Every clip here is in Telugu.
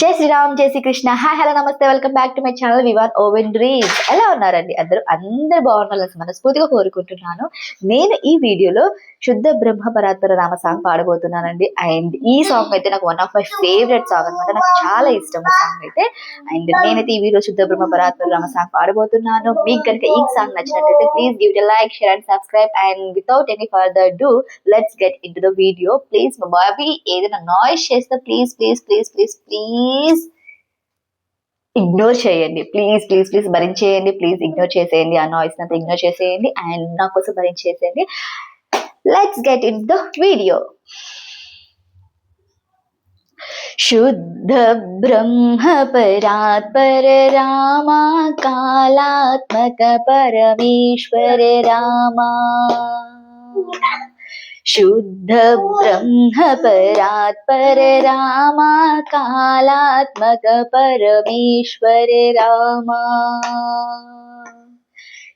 జై శ్రీరామ్ జై కృష్ణ హాయ్ హలో నమస్తే welcome back to my channel Vivaan oven dreams ఎలా ఉన్నారండి అందరూ అందరు బాగున్నారు మనస్ఫూర్తిగా కోరుకుంటున్నాను నేను ఈ వీడియోలో శుద్ధ బ్రహ్మ పరాత్పర రామ సాంగ్ పాడబోతున్నానండి అండ్ ఈ సాంగ్ అయితే నాకు one of my favourite song అనమాట నాకు చాలా ఇష్టం సాంగ్ అయితే అండ్ నేనైతే ఈ వీడియో శుద్ధ బ్రహ్మ పరాత్పర రామ సాంగ్ పాడబోతున్నాను మీకు కనుక ఈ సాంగ్ నచ్చినట్లయితే please give like share and subscribe and without any further do let's get into the video please మా బాబీ ఏదైనా నాయిస్ చేస్తే please please please please please please ignore చేయండి ప్లీజ్ ప్లీజ్ ప్లీజ్ భరించేయండి ప్లీజ్ ఇగ్నోర్ చేసేయండి ఆ నాయిస్ అంతా ఇగ్నోర్ చేసేయండి అండ్ నా కోసం భరించేసేయండి let's get in the video శుద్ధ బ్రహ్మ పరాత్పర రామ కాళాత్మక పరమేశ్వర రామ शुद्ध ब्रह्म परात रामा कालात्मक परमेश्वर रामा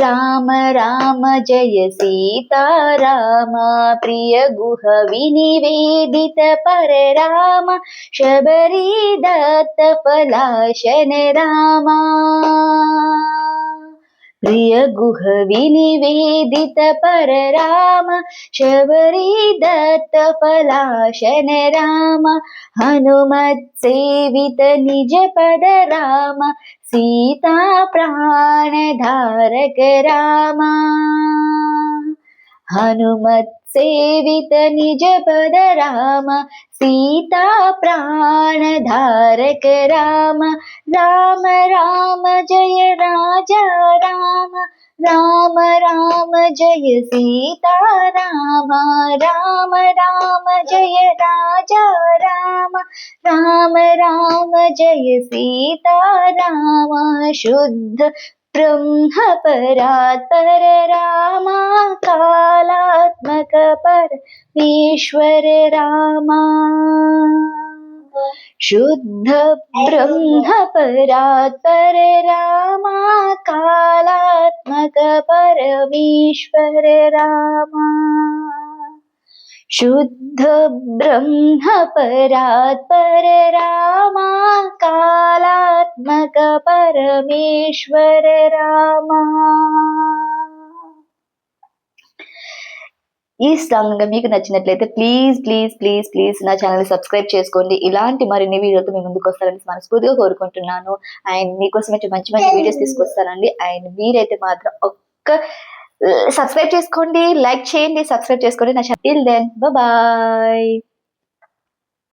రామ రామ జయ సీతారామ ప్రియ గుహ వినివేదిత పరరామ శబరీ దత్త పలాశన రామ प्रियगुहविनिवेदित परराम शबरी दत्त पलाशन राम हनुमत्सेवित निजपद राम सीता प्राण धारक राम हनुमत् सेवित निज पद राम सीता प्राण धारक राम राम राम जय राजा राम राम राम जय सीता राम राम राम जय राजा राम राम राम जय सीता राम शुद्ध ब्रह्मपरात् पररामाकालात्मक परमेश्वर रामा शुद्ध ब्रह्म परात् पररामाकालात्मक परमेश्वर रामा బ్రహ్మ పరాత్ పర రామా कालात्मक పరమేశ్వర రామా ఈ సాంగ్ మీకు నచ్చినట్లయితే ప్లీజ్ ప్లీజ్ ప్లీజ్ ప్లీజ్ నా ఛానల్ సబ్స్క్రైబ్ చేసుకోండి ఇలాంటి మరిన్ని వీడియోలతో మీ ముందుకు వస్తారని మనస్ఫూర్తిగా కోరుకుంటున్నాను అండ్ మీకోసం అయితే మంచి మంచి వీడియోస్ తీసుకొస్తానండి అండ్ మీరైతే మాత్రం ఒక్క సబ్స్క్రైబ్ చేసుకోండి లైక్ చేయండి సబ్స్క్రైబ్ చేసుకోండి నా షటిల్ దెన్ బాయ్